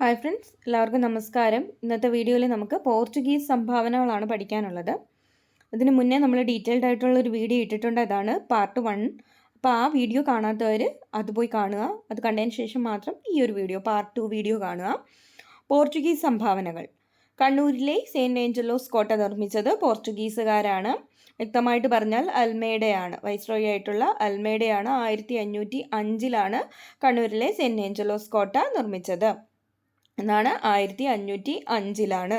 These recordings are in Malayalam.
ഹായ് ഫ്രണ്ട്സ് എല്ലാവർക്കും നമസ്കാരം. ഇന്നത്തെ വീഡിയോയിൽ നമുക്ക് പോർച്ചുഗീസ് സംഭാവനകളാണ് പഠിക്കാനുള്ളത്. അതിന് മുന്നേ നമ്മൾ ഡീറ്റെയിൽഡ് ആയിട്ടുള്ളൊരു വീഡിയോ ഇട്ടിട്ടുണ്ട്. അതാണ് പാർട്ട് വൺ അപ്പോൾ ആ വീഡിയോ കാണാത്തവർ അത് പോയി കാണുക. അത് കണ്ടതിന് ശേഷം മാത്രം ഈ ഒരു വീഡിയോ പാർട്ട് ടു വീഡിയോ കാണുക. പോർച്ചുഗീസ് സംഭാവനകൾ. കണ്ണൂരിലെ സെയിന്റ് ഏഞ്ചലോസ് കോട്ട നിർമ്മിച്ചത് പോർച്ചുഗീസുകാരാണ് വ്യക്തമായിട്ട് പറഞ്ഞാൽ അൽമേഡയാണ്. വൈസ്രോയി ആയിട്ടുള്ള അൽമേഡയാണ് ആയിരത്തി അഞ്ഞൂറ്റി അഞ്ചിലാണ് കണ്ണൂരിലെ സെന്റ് ഏഞ്ചലോസ് കോട്ട നിർമ്മിച്ചത്. എന്നാണ് ആയിരത്തി അഞ്ഞൂറ്റി അഞ്ചിലാണ്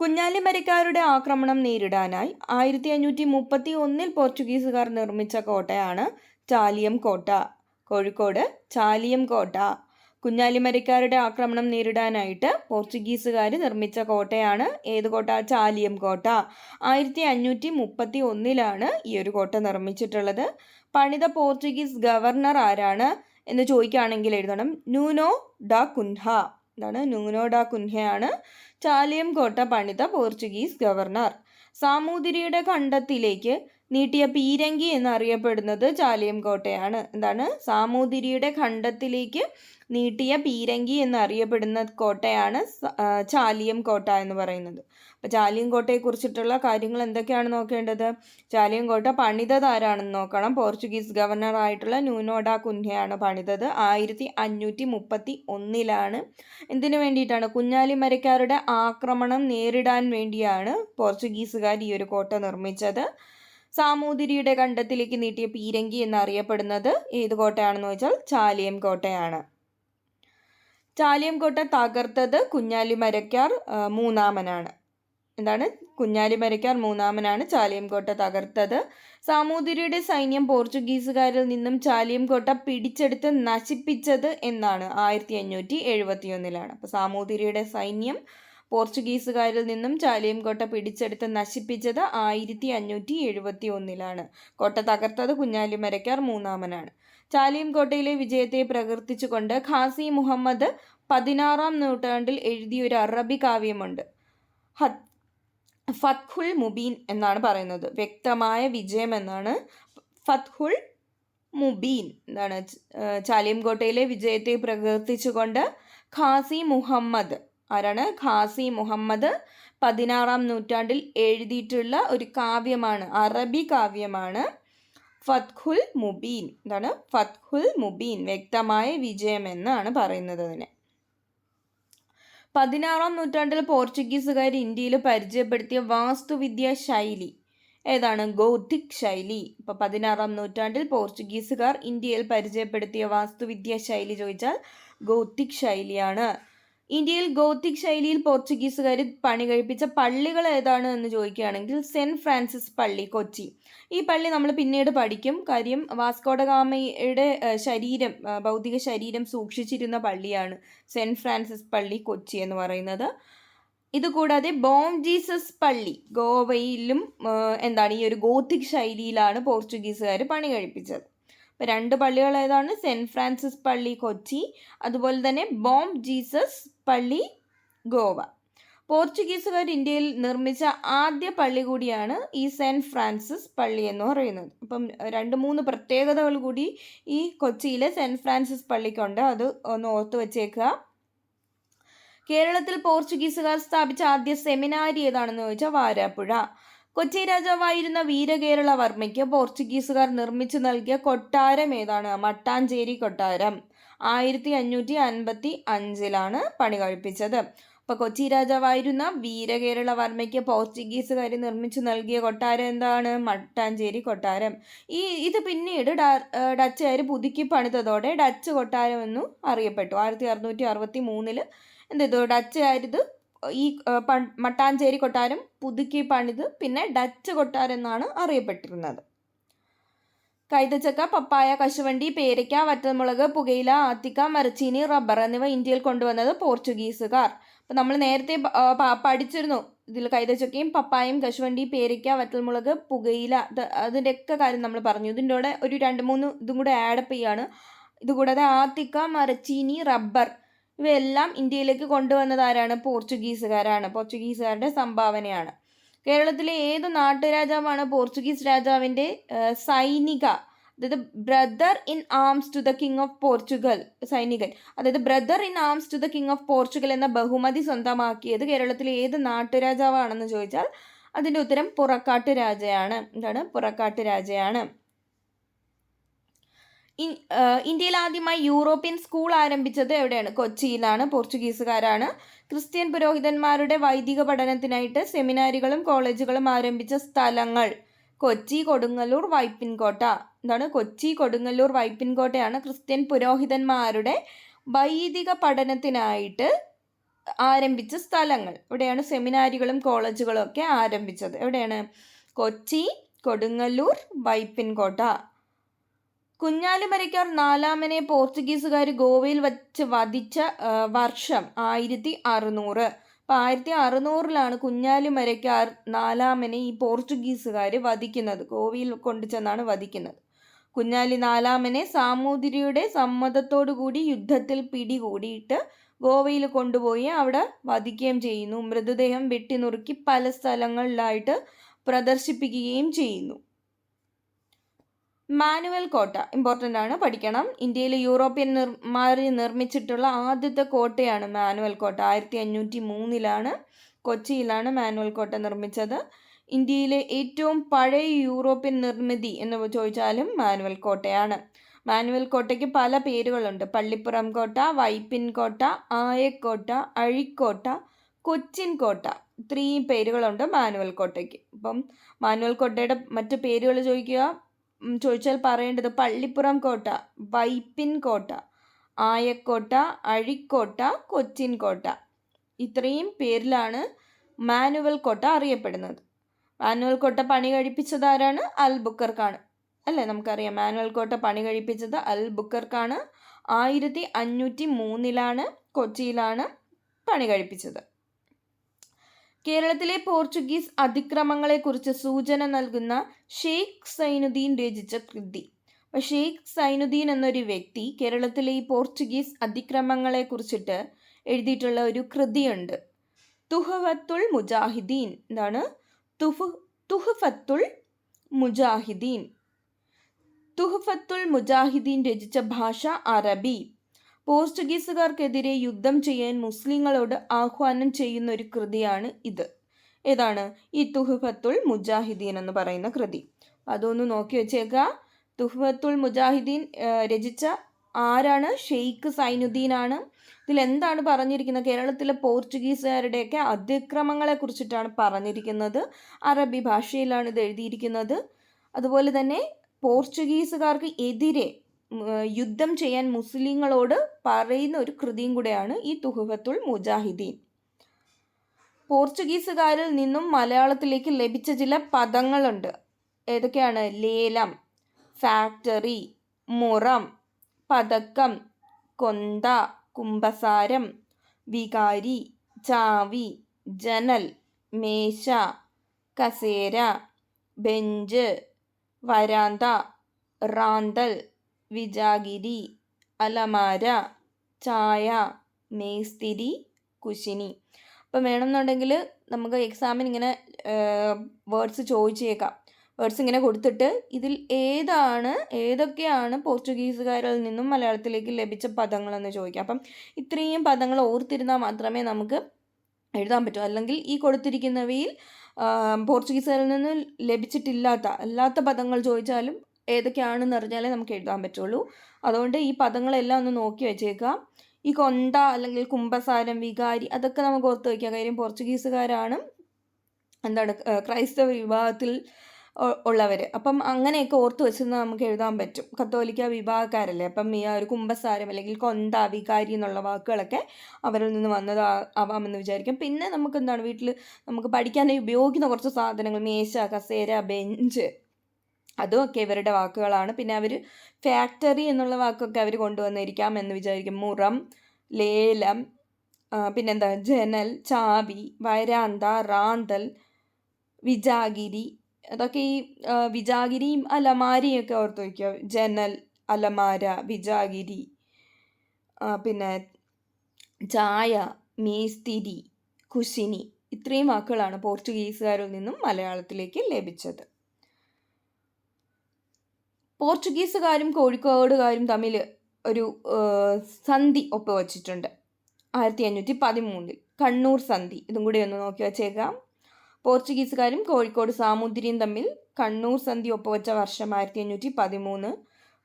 കുഞ്ഞാലിമരക്കാരുടെ ആക്രമണം നേരിടാനായി ആയിരത്തി അഞ്ഞൂറ്റി മുപ്പത്തി ഒന്നിൽ പോർച്ചുഗീസുകാർ നിർമ്മിച്ച കോട്ടയാണ് ചാലിയം കോട്ട. കോഴിക്കോട് ചാലിയം കോട്ട. കുഞ്ഞാലിമരക്കാരുടെ ആക്രമണം നേരിടാനായിട്ട് പോർച്ചുഗീസുകാർ നിർമ്മിച്ച കോട്ടയാണ് ഏത് കോട്ട? ചാലിയം കോട്ട. ആയിരത്തി അഞ്ഞൂറ്റി മുപ്പത്തി ഒന്നിലാണ് ഈ ഒരു കോട്ട നിർമ്മിച്ചിട്ടുള്ളത്. പണിത പോർച്ചുഗീസ് ഗവർണർ ആരാണ് എന്ന് ചോദിക്കുകയാണെങ്കിൽ എഴുതണം. Nuno da Cunha. എന്താണ് കുഞ്ഞയാണ് കുൻഹയാണ് ചാലിയം കോട്ട പണിത പോർച്ചുഗീസ് ഗവർണർ. സാമൂതിരിയുടെ ഖണ്ഡത്തിലേക്ക് നീട്ടിയ പീരങ്കി എന്നറിയപ്പെടുന്നത് ചാലിയം കോട്ടയാണ്. എന്താണ്? സാമൂതിരിയുടെ ഖണ്ഡത്തിലേക്ക് നീട്ടിയ പീരങ്കി എന്നറിയപ്പെടുന്ന കോട്ടയാണ് ചാലിയം കോട്ട എന്ന് പറയുന്നത്. അപ്പോൾ ചാലിയം കോട്ടയെക്കുറിച്ചിട്ടുള്ള കാര്യങ്ങൾ എന്തൊക്കെയാണ് നോക്കേണ്ടത്? ചാലിയം കോട്ട ആരാണെന്ന് നോക്കണം. പോർച്ചുഗീസ് ഗവർണറായിട്ടുള്ള ന്യൂനോഡ കുഞ്ഞയാണ് പണിതത്. ആയിരത്തി അഞ്ഞൂറ്റി മുപ്പത്തി ഒന്നിലാണ് എന്തിനു വേണ്ടിയിട്ടാണ്? കുഞ്ഞാലിമരക്കാരുടെ ആക്രമണം നേരിടാൻ വേണ്ടിയാണ് പോർച്ചുഗീസുകാർ ഈ ഒരു കോട്ട നിർമ്മിച്ചത്. സാമൂതിരിയുടെ കണ്ടത്തിലേക്ക് നീട്ടിയ പീരങ്കി എന്നറിയപ്പെടുന്നത് ഏത് കോട്ടയാണെന്ന് വെച്ചാൽ ചാലിയം കോട്ടയാണ്. ചാലിയം കോട്ട തകർത്തത് കുഞ്ഞാലി കുഞ്ഞാലിമരക്കാർ മൂന്നാമനാണ്. എന്താണ്? കുഞ്ഞാലിമരയ്ക്കാർ മൂന്നാമനാണ് ചാലിയം കോട്ട തകർത്തത്. സാമൂതിരിയുടെ സൈന്യം പോർച്ചുഗീസുകാരിൽ നിന്നും ചാലിയം കോട്ട പിടിച്ചെടുത്ത് നശിപ്പിച്ചത് എന്നാണ് ആയിരത്തി അഞ്ഞൂറ്റി എഴുപത്തി ഒന്നിലാണ് അപ്പോൾ സാമൂതിരിയുടെ സൈന്യം പോർച്ചുഗീസുകാരിൽ നിന്നും ചാലിയം കോട്ട പിടിച്ചെടുത്ത് നശിപ്പിച്ചത് ആയിരത്തി അഞ്ഞൂറ്റി എഴുപത്തി ഒന്നിലാണ് കോട്ട തകർത്തത് കുഞ്ഞാലിമരയ്ക്കാർ മൂന്നാമനാണ്. ചാലിയം കോട്ടയിലെ വിജയത്തെ പ്രകീർത്തിച്ചുകൊണ്ട് ഖാസി മുഹമ്മദ് പതിനാറാം നൂറ്റാണ്ടിൽ എഴുതിയ ഒരു അറബി കാവ്യമുണ്ട്. ഫത്ഹുൽ മുബീൻ എന്നാണ് പറയുന്നത്. വ്യക്തമായ വിജയം എന്നാണ്. ഫത്ഹുൽ മുബീൻ എന്താണ് ചാലിയം കോട്ടയിലെ വിജയത്തെ പ്രകീർത്തിച്ചുകൊണ്ട് ഖാസി മുഹമ്മദ് ആരാണ്? ഖാസി മുഹമ്മദ് പതിനാറാം നൂറ്റാണ്ടിൽ എഴുതിയിട്ടുള്ള ഒരു കാവ്യമാണ് അറബി കാവ്യമാണ് ഫത്ഹുൽ മുബീൻ. എന്താണ്? ഫത്ഹുൽ മുബീൻ. വ്യക്തമായ വിജയം എന്നാണ് പറയുന്നത് അതിനെ. പതിനാറാം നൂറ്റാണ്ടിൽ പോർച്ചുഗീസുകാർ ഇന്ത്യയിൽ പരിചയപ്പെടുത്തിയ വാസ്തുവിദ്യാ ശൈലി. ഏതാണ്? ഗോഥിക് ശൈലി. ഇപ്പോൾ പതിനാറാം നൂറ്റാണ്ടിൽ പോർച്ചുഗീസുകാർ ഇന്ത്യയിൽ പരിചയപ്പെടുത്തിയ വാസ്തുവിദ്യാ ശൈലി ചോദിച്ചാൽ ഗോത്തിക് ശൈലിയാണ്. ഇന്ത്യയിൽ ഗോത്തിക് ശൈലിയിൽ പോർച്ചുഗീസുകാർ പണി കഴിപ്പിച്ച പള്ളികൾ ഏതാണ് എന്ന് ചോദിക്കുകയാണെങ്കിൽ സെന്റ് ഫ്രാൻസിസ് പള്ളി കൊച്ചി. ഈ പള്ളി നമ്മൾ പിന്നീട് പഠിക്കും. കാര്യം വാസ്കോഡഗാമയുടെ ശരീരം ഭൗതിക ശരീരം സൂക്ഷിച്ചിരുന്ന പള്ളിയാണ് സെന്റ് ഫ്രാൻസിസ് പള്ളി കൊച്ചി എന്ന് പറയുന്നത്. ഇതുകൂടാതെ ബോം ജീസസ് പള്ളി ഗോവയിലും എന്താണ് ഈ ഒരു ഗോത്തിക് ശൈലിയിലാണ് പോർച്ചുഗീസുകാർ പണി കഴിപ്പിച്ചത്. രണ്ട് പള്ളികൾ ഏതാണ്? സെന്റ് ഫ്രാൻസിസ് പള്ളി കൊച്ചി. അതുപോലെ തന്നെ ബോം ജീസസ് പള്ളി ഗോവ. പോർച്ചുഗീസുകാർ ഇന്ത്യയിൽ നിർമ്മിച്ച ആദ്യ പള്ളി കൂടിയാണ് ഈ സെന്റ് ഫ്രാൻസിസ് പള്ളി എന്ന് പറയുന്നത്. അപ്പം രണ്ട് മൂന്ന് പ്രത്യേകതകൾ കൂടി ഈ കൊച്ചിയിലെ സെന്റ് ഫ്രാൻസിസ് പള്ളിക്കുണ്ട്. അത് ഒന്ന് ഓർത്ത് വെച്ചേക്കുക. കേരളത്തിൽ പോർച്ചുഗീസുകാർ സ്ഥാപിച്ച ആദ്യ സെമിനാരി ഏതാണെന്ന് ചോദിച്ചാൽ വാരാപ്പുഴ. കൊച്ചി രാജാവായിരുന്ന വീരകേരളവർമ്മയ്ക്ക് പോർച്ചുഗീസുകാർ നിർമ്മിച്ചു നൽകിയ കൊട്ടാരം ഏതാണ്? മട്ടാഞ്ചേരി കൊട്ടാരം. ആയിരത്തി അഞ്ഞൂറ്റി അൻപത്തി അഞ്ചിലാണ് പണി കഴിപ്പിച്ചത്. അപ്പോൾ കൊച്ചി രാജാവായിരുന്ന വീരകേരളവർമ്മയ്ക്ക് പോർച്ചുഗീസുകാർ നിർമ്മിച്ചു നൽകിയ കൊട്ടാരം എന്താണ്? മട്ടാഞ്ചേരി കൊട്ടാരം. ഈ ഇത് പിന്നീട് ഡച്ചുകാർ പുതുക്കി പണിതതോടെ ഡച്ച് കൊട്ടാരം എന്നും അറിയപ്പെട്ടു. ആയിരത്തി അറുന്നൂറ്റി അറുപത്തി മൂന്നിൽ എന്ത് ചെയ്തു ഡച്ചുകാരിത് ഈ മട്ടാഞ്ചേരി കൊട്ടാരം പുതുക്കി പണിത് പിന്നെ ഡച്ച് കൊട്ടാരം എന്നാണ് അറിയപ്പെട്ടിരുന്നത്. കൈതച്ചക്ക പപ്പായ കശുവണ്ടി പേരയ്ക്ക വറ്റൽമുളക് പുകയില ആത്തിക്ക മരച്ചീനി റബ്ബർ എന്നിവ ഇന്ത്യയിൽ കൊണ്ടുവന്നത് പോർച്ചുഗീസുകാർ. അപ്പം നമ്മൾ നേരത്തെ പഠിച്ചിരുന്നു ഇതിൽ കൈതച്ചക്കയും പപ്പായയും കശുവണ്ടി പേരയ്ക്ക വറ്റൽമുളക് പുകയില അതിന്റെയൊക്കെ കാര്യം നമ്മൾ പറഞ്ഞു. ഇതിന്റെ കൂടെ ഒരു രണ്ട് മൂന്ന് ഇതും കൂടെ ആഡപ്പ് ചെയ്യാണ്. ഇതുകൂടാതെ ആത്തിക്ക മരച്ചീനി റബ്ബർ ഇവയെല്ലാം ഇന്ത്യയിലേക്ക് കൊണ്ടുവന്നതാരാണ് പോർച്ചുഗീസുകാരാണ്. പോർച്ചുഗീസുകാരുടെ സംഭാവനയാണ്. കേരളത്തിലെ ഏത് നാട്ടുരാജാവാണ് പോർച്ചുഗീസ് രാജാവിന്റെ സൈനിക? അതായത് brother in arms to the king of Portugal സൈനികൻ. അതായത് brother in arms to the king of Portugal എന്ന ബഹുമതി സ്വന്തമാക്കിയത് കേരളത്തിലെ ഏത് നാട്ടുരാജാവാണെന്ന് ചോദിച്ചാൽ അതിന്റെ ഉത്തരം പുറക്കാട്ട് രാജയാണ്. എന്താണ്? പുറക്കാട്ട് രാജയാണ്. ഇന്ത്യയിൽ ആദ്യമായി യൂറോപ്യൻ സ്കൂൾ ആരംഭിച്ചത് എവിടെയാണ്? കൊച്ചിയിലാണ് പോർച്ചുഗീസുകാരാണ്. ക്രിസ്ത്യൻ പുരോഹിതന്മാരുടെ വൈദിക പഠനത്തിനായിട്ട് സെമിനാരികളും കോളേജുകളും ആരംഭിച്ച സ്ഥലങ്ങൾ കൊച്ചി കൊടുങ്ങല്ലൂർ വൈപ്പിൻകോട്ട. എന്താണ്? കൊച്ചി കൊടുങ്ങല്ലൂർ വൈപ്പിൻകോട്ടയാണ് ക്രിസ്ത്യൻ പുരോഹിതന്മാരുടെ വൈദിക പഠനത്തിനായിട്ട് ആരംഭിച്ച സ്ഥലങ്ങൾ. ഇവിടെയാണ് സെമിനാരികളും കോളേജുകളും ഒക്കെ ആരംഭിച്ചത്. എവിടെയാണ്? കൊച്ചി കൊടുങ്ങല്ലൂർ വൈപ്പിൻകോട്ട. കുഞ്ഞാലിമരയ്ക്കാർ നാലാമനെ പോർച്ചുഗീസുകാർ ഗോവയിൽ വച്ച് വധിച്ച വർഷം ആയിരത്തി അറുന്നൂറ് അപ്പം ആയിരത്തി അറുന്നൂറിലാണ് കുഞ്ഞാലിമരയ്ക്കാർ നാലാമനെ ഈ പോർച്ചുഗീസുകാർ വധിക്കുന്നത്. ഗോവയിൽ കൊണ്ടു ചെന്നാണ് വധിക്കുന്നത്. കുഞ്ഞാലി നാലാമനെ സാമൂതിരിയുടെ സമ്മതത്തോടുകൂടി യുദ്ധത്തിൽ പിടികൂടിയിട്ട് ഗോവയിൽ കൊണ്ടുപോയി അവിടെ വധിക്കുകയും ചെയ്യുന്നു. മൃതദേഹം വെട്ടിനുറുക്കി പല സ്ഥലങ്ങളിലായിട്ട് പ്രദർശിപ്പിക്കുകയും ചെയ്യുന്നു. മാനുവൽ കോട്ട ഇമ്പോർട്ടന്റ് ആണ്. പഠിക്കണം. ഇന്ത്യയിൽ യൂറോപ്യൻ നിർമാർ നിർമ്മിച്ചിട്ടുള്ള ആദ്യത്തെ കോട്ടയാണ് മാനുവൽ കോട്ട. ആയിരത്തി അഞ്ഞൂറ്റി മൂന്നിലാണ് കൊച്ചിയിലാണ് മാനുവൽ കോട്ട നിർമ്മിച്ചത്. ഇന്ത്യയിലെ ഏറ്റവും പഴയ യൂറോപ്യൻ നിർമ്മിതി എന്ന് ചോദിച്ചാലും മാനുവൽ കോട്ടയാണ്. മാനുവൽ കോട്ടയ്ക്ക് പല പേരുകളുണ്ട്. പള്ളിപ്പുറം കോട്ട വൈപ്പിൻ കോട്ട ആയക്കോട്ട അഴിക്കോട്ട കൊച്ചിൻ കോട്ട. ഇത്രയും പേരുകളുണ്ട് മാനുവൽ കോട്ടയ്ക്ക്. അപ്പം മാനുവൽ കോട്ടയുടെ മറ്റു പേരുകൾ ചോദിക്കുക. ചോദിച്ചാൽ പറയേണ്ടത് പള്ളിപ്പുറം കോട്ട വൈപ്പിൻ കോട്ട ആയക്കോട്ട അഴിക്കോട്ട കൊച്ചിൻ കോട്ട. ഇത്രയും പേരിലാണ് മാനുവൽ കോട്ട അറിയപ്പെടുന്നത്. മാനുവൽ കോട്ട പണി കഴിപ്പിച്ചത് ആരാണ്? അൽ ബുക്കർക്കാണ് അല്ലേ? നമുക്കറിയാം മാനുവൽ കോട്ട പണി കഴിപ്പിച്ചത് അൽ ബുക്കർക്കാണ് ആയിരത്തി അഞ്ഞൂറ്റി മൂന്നിലാണ് കൊച്ചിയിലാണ് പണി കഴിപ്പിച്ചത്. കേരളത്തിലെ പോർച്ചുഗീസ് അതിക്രമങ്ങളെക്കുറിച്ച് സൂചന നൽകുന്ന ഷെയ്ഖ് സൈനുദ്ദീൻ രചിച്ച കൃതി. അപ്പോൾ ഷെയ്ഖ് സൈനുദ്ദീൻ എന്നൊരു വ്യക്തി കേരളത്തിലെ ഈ പോർച്ചുഗീസ് അതിക്രമങ്ങളെക്കുറിച്ചിട്ട് എഴുതിയിട്ടുള്ള ഒരു കൃതിയുണ്ട്. തുഹവത്തുൽ മുജാഹിദീൻ എന്താണ് തുഹു തുഹഫത്തുൽ മുജാഹിദീൻ. തുഹഫത്തുൽ മുജാഹിദീൻ രചിച്ച ഭാഷ അറബി. പോർച്ചുഗീസുകാർക്കെതിരെ യുദ്ധം ചെയ്യാൻ മുസ്ലിങ്ങളോട് ആഹ്വാനം ചെയ്യുന്ന ഒരു കൃതിയാണ് ഇത്. ഏതാണ്? ഈ തുഹഫത്തുൽ മുജാഹിദീൻ എന്ന് പറയുന്ന കൃതി. അതൊന്ന് നോക്കി വെച്ചേക്കുക തുഹഫത്തുൽ മുജാഹിദീൻ രചിച്ച ആരാണ്? ഷെയ്ഖ് സൈനുദ്ദീൻ ആണ്. ഇതിൽ എന്താണ് പറഞ്ഞിരിക്കുന്നത്? കേരളത്തിലെ പോർച്ചുഗീസുകാരുടെയൊക്കെ അതിക്രമങ്ങളെ കുറിച്ചിട്ടാണ് പറഞ്ഞിരിക്കുന്നത്. അറബി ഭാഷയിലാണ് ഇത് എഴുതിയിരിക്കുന്നത്. അതുപോലെ തന്നെ പോർച്ചുഗീസുകാർക്ക് എതിരെ യുദ്ധം ചെയ്യാൻ മുസ്ലിങ്ങളോട് പറയുന്ന ഒരു കൃതിയും കൂടെയാണ് ഈ തുഹഫത്തുൽ മുജാഹിദീൻ. പോർച്ചുഗീസുകാരിൽ നിന്നും മലയാളത്തിലേക്ക് ലഭിച്ച ചില പദങ്ങളുണ്ട്. ഏതൊക്കെയാണ്? ലേലം ഫാക്ടറി മുറം പതക്കം കൊന്ത കുംഭസാരം വികാരി ചാവി ജനൽ മേശ കസേര ബെഞ്ച് വരാന്ത റാന്തൽ വിജാഗിരി അലമാര ചായ മേസ്തിരി കുശിനി. അപ്പം വേണമെന്നുണ്ടെങ്കിൽ നമുക്ക് എക്സാമിന് ഇങ്ങനെ വേർഡ്സ് ചോദിച്ചേക്കാം. വേർഡ്സ് ഇങ്ങനെ കൊടുത്തിട്ട് ഇതിൽ ഏതാണ് ഏതൊക്കെയാണ് പോർച്ചുഗീസുകാരിൽ നിന്നും മലയാളത്തിലേക്ക് ലഭിച്ച പദങ്ങളെന്ന് ചോദിക്കാം. അപ്പം ഇത്രയും പദങ്ങൾ ഓർത്തിരുന്നാൽ മാത്രമേ നമുക്ക് എഴുതാൻ പറ്റൂ. അല്ലെങ്കിൽ ഈ കൊടുത്തിരിക്കുന്നവയിൽ പോർച്ചുഗീസുകാരിൽ നിന്ന് ലഭിച്ചിട്ടില്ലാത്ത അല്ലാത്ത പദങ്ങൾ ചോദിച്ചാലും ഏതൊക്കെയാണെന്ന് അറിഞ്ഞാലേ നമുക്ക് എഴുതാൻ പറ്റുള്ളൂ. അതുകൊണ്ട് ഈ പദങ്ങളെല്ലാം ഒന്ന് നോക്കി വെച്ചേക്കാം ഈ കൊന്ത അല്ലെങ്കിൽ കുംഭസാരം വികാരി അതൊക്കെ നമുക്ക് ഓർത്ത് വയ്ക്കാം കാര്യം പോർച്ചുഗീസുകാരാണ് എന്താണ് ക്രൈസ്തവ വിഭാഗത്തിൽ ഉള്ളവർ അപ്പം അങ്ങനെയൊക്കെ ഓർത്ത് വെച്ചിരുന്നാൽ നമുക്ക് എഴുതാൻ പറ്റും. കത്തോലിക്ക വിഭാഗക്കാരല്ലേ അപ്പം ഈ ഒരു കുംഭസാരം അല്ലെങ്കിൽ കൊന്ത വികാരി എന്നുള്ള വാക്കുകളൊക്കെ അവരിൽ നിന്ന് വന്നത് ആവാമെന്ന് വിചാരിക്കാം. പിന്നെ നമുക്ക് എന്താണ് വീട്ടിൽ നമുക്ക് പഠിക്കാനായി ഉപയോഗിക്കുന്ന കുറച്ച് സാധനങ്ങൾ. മേശ കസേര ബെഞ്ച് അതുമൊക്കെ ഇവരുടെ വാക്കുകളാണ്. പിന്നെ അവർ ഫാക്ടറി എന്നുള്ള വാക്കൊക്കെ അവർ കൊണ്ടുവന്നിരിക്കാം എന്ന് വിചാരിക്കും. മുറം ലേലം പിന്നെന്താ? ജനൽ ചാവി വരാന്ത റാന്തൽ വിജാഗിരി അതൊക്കെ ഈ വിജാഗിരിയും അലമാരിയും ഒക്കെ ഓർത്ത് വയ്ക്കുക. ജനൽ അലമാര വിജാഗിരി പിന്നെ ചായ മേസ്തിരി കുശിനി ഇത്രയും വാക്കുകളാണ് പോർച്ചുഗീസുകാരിൽ നിന്നും മലയാളത്തിലേക്ക് ലഭിച്ചത്. പോർച്ചുഗീസുകാരും കോഴിക്കോടുകാരും തമ്മിൽ ഒരു സന്ധി ഒപ്പുവച്ചിട്ടുണ്ട് ആയിരത്തി അഞ്ഞൂറ്റി പതിമൂന്നിൽ കണ്ണൂർ സന്ധി. ഇതും കൂടി ഒന്ന് നോക്കി വച്ചേക്കാം. പോർച്ചുഗീസുകാരും കോഴിക്കോട് സാമൂതിരിയും തമ്മിൽ കണ്ണൂർ സന്ധി ഒപ്പുവെച്ച വർഷം ആയിരത്തി അഞ്ഞൂറ്റി പതിമൂന്ന്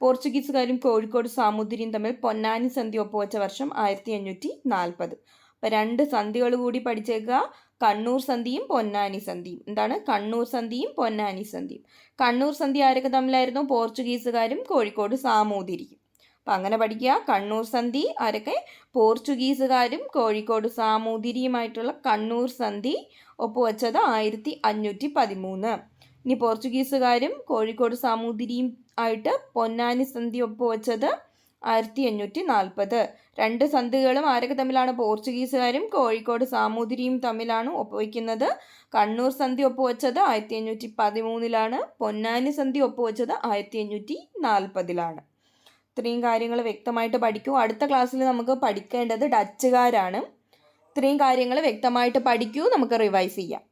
പോർച്ചുഗീസുകാരും കോഴിക്കോട് സാമൂതിരിയും തമ്മിൽ പൊന്നാനി സന്ധി ഒപ്പുവെച്ച വർഷം ആയിരത്തി അഞ്ഞൂറ്റി നാൽപ്പത് അപ്പം രണ്ട് സന്ധികൾ കൂടി പഠിച്ചേക്കുക. കണ്ണൂർ സന്ധിയും പൊന്നാനി സന്ധിയും. എന്താണ്? കണ്ണൂർ സന്ധിയും പൊന്നാനി സന്ധിയും. കണ്ണൂർ സന്ധി ആരൊക്കെ തമ്മിലായിരുന്നു? പോർച്ചുഗീസുകാരും കോഴിക്കോട് സാമൂതിരിയും. അപ്പം അങ്ങനെ പഠിക്കുക. കണ്ണൂർ സന്ധി ആരൊക്കെ? പോർച്ചുഗീസുകാരും കോഴിക്കോട് സാമൂതിരിയുമായിട്ടുള്ള കണ്ണൂർ സന്ധി ഒപ്പുവെച്ചത് ആയിരത്തി അഞ്ഞൂറ്റി പതിമൂന്ന് ഇനി പോർച്ചുഗീസുകാരും കോഴിക്കോട് സാമൂതിരിയും ആയിട്ട് പൊന്നാനി സന്ധി ഒപ്പുവെച്ചത് ആയിരത്തി അഞ്ഞൂറ്റി നാൽപ്പത് രണ്ട് സന്ധികളും ആരൊക്കെ തമ്മിലാണ് പോർച്ചുഗീസുകാരും കോഴിക്കോട് സാമൂതിരിയും തമ്മിലാണ് ഒപ്പുവയ്ക്കുന്നത്. കണ്ണൂർ സന്ധി ഒപ്പുവെച്ചത് ആയിരത്തി അഞ്ഞൂറ്റി പതിമൂന്നിലാണ് പൊന്നാനി സന്ധി ഒപ്പുവെച്ചത് ആയിരത്തി അഞ്ഞൂറ്റി നാൽപ്പതിലാണ് ഇത്രയും കാര്യങ്ങൾ വ്യക്തമായിട്ട് പഠിക്കൂ. അടുത്ത ക്ലാസ്സിൽ നമുക്ക് പഠിക്കേണ്ടത് ഡച്ചുകാരാണ്. ഇത്രയും കാര്യങ്ങൾ വ്യക്തമായിട്ട് പഠിക്കൂ. നമുക്ക് റിവൈസ് ചെയ്യാം.